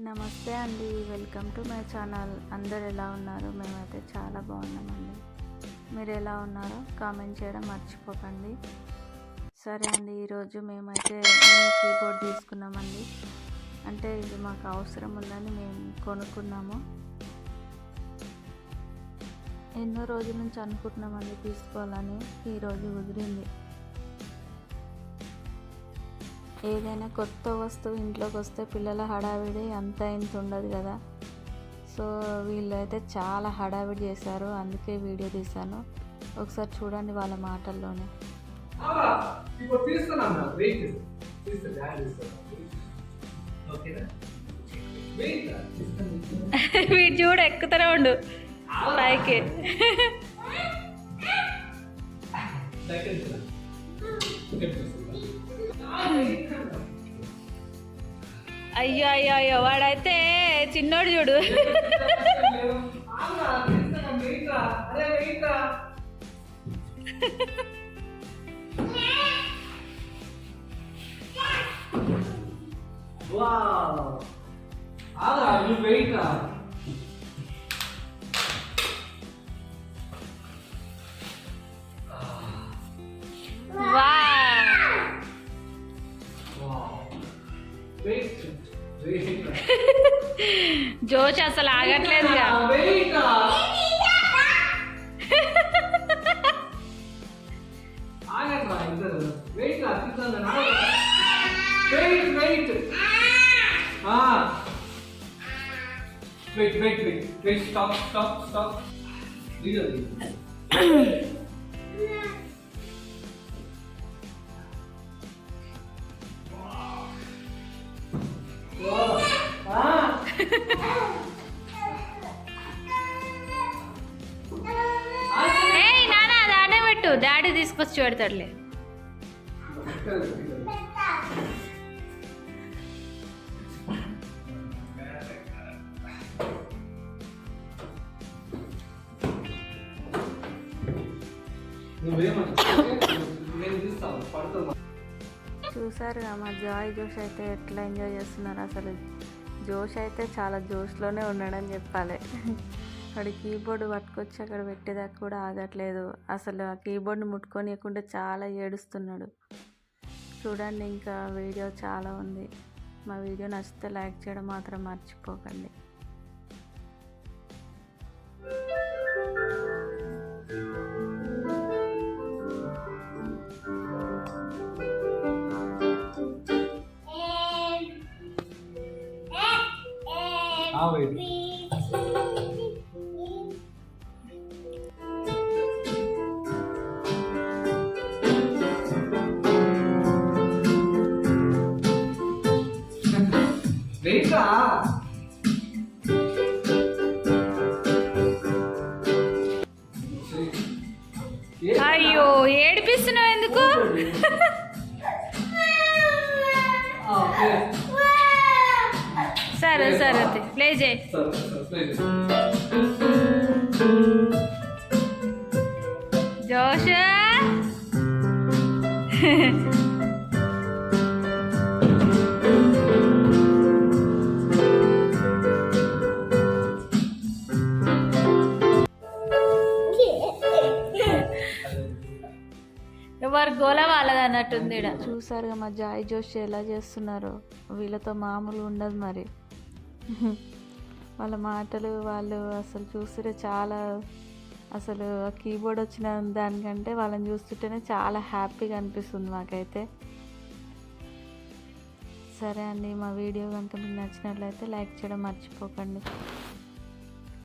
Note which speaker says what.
Speaker 1: నమస్తే అండి welcome to my channel. అందరు ఎలా ఉన్నారు? మేమైతే చాలా బాగున్నామండి. మీరు ఎలా ఉన్నారో కామెంట్ చేయడం మర్చిపోకండి. సరే అండి ఈరోజు మేమైతే కీబోర్డ్ తీసుకున్నామండి. అంటే ఇది మాకు అవసరం ఉందని మేము కొనుక్కున్నాము. ఎన్నో రోజుల నుంచి అనుకుంటున్నామండి తీసుకోవాలని. ఈరోజు కుదిరింది. ఏదైనా కొత్త వస్తువు ఇంట్లోకి వస్తే పిల్లల హడావిడి అంత ఇంత ఉండదు కదా. సో వీళ్ళైతే చాలా హడావిడి చేశారు. అందుకే వీడియో తీశాను. ఒకసారి చూడండి వాళ్ళ మాటల్లోనే. వీడు చూడు ఎక్కుతూనే ఉండు. పైకి.
Speaker 2: సెకండ్
Speaker 1: అయ్యో అయ్యో అయ్యో వాడైతే చిన్నోడు చూడు.
Speaker 2: వెయిట్ వెయిట్ రా.
Speaker 1: జోష్ అసలు ఆగట్లేదుగా
Speaker 2: వెయిట్ ఆగట్రా ఇద్దరు వెయిట్ రా తీస్తాను వెయిట్ వెయిట్ వెయిట్
Speaker 1: నానా దాడే పెట్టు. డాడీ తీసుకొచ్చి పెడతాడులే.
Speaker 2: నువ్వేమంటా
Speaker 1: చూసారుగా మా జాయ్ జోష్ అయితే ఎట్లా ఎంజాయ్ చేస్తున్నారు అసలు జోష్ అయితే చాలా జోష్లోనే ఉన్నాడని చెప్పాలి. అక్కడ కీబోర్డ్ పట్టుకొచ్చి అక్కడ పెట్టేదాకా కూడా ఆగట్లేదు. అసలు ఆ కీబోర్డ్ని ముట్టుకోనియకుండా చాలా ఏడుస్తున్నాడు. చూడండి ఇంకా వీడియో చాలా ఉంది. మా వీడియో నచ్చితే లైక్ చేయడం మాత్రం మర్చిపోకండి.
Speaker 2: వెయిట్ వెయిట్
Speaker 1: అయ్యో ఏడిపిస్తున్నావు ఎందుకు. సరే సరే. ప్లే చేయి.
Speaker 2: సరే, సరే, ప్లే చేయి.
Speaker 1: జోష్. ఎవరు గోల వాళ్ళది అన్నట్టుంది చూసారుగా మా జాయ్ జోష్ ఎలా చేస్తున్నారో. వీళ్ళతో మామూలు ఉండదు మరి. వాళ్ళ మాటలు వాళ్ళు అసలు చూస్తుంటే చాలా అసలు కీబోర్డ్ వచ్చిన దానికంటే వాళ్ళని చూస్తుంటేనే చాలా హ్యాపీగా అనిపిస్తుంది మాకైతే. సరే అండి మా వీడియో కనుక మీకు నచ్చినట్లయితే లైక్ చేయడం మర్చిపోకండి.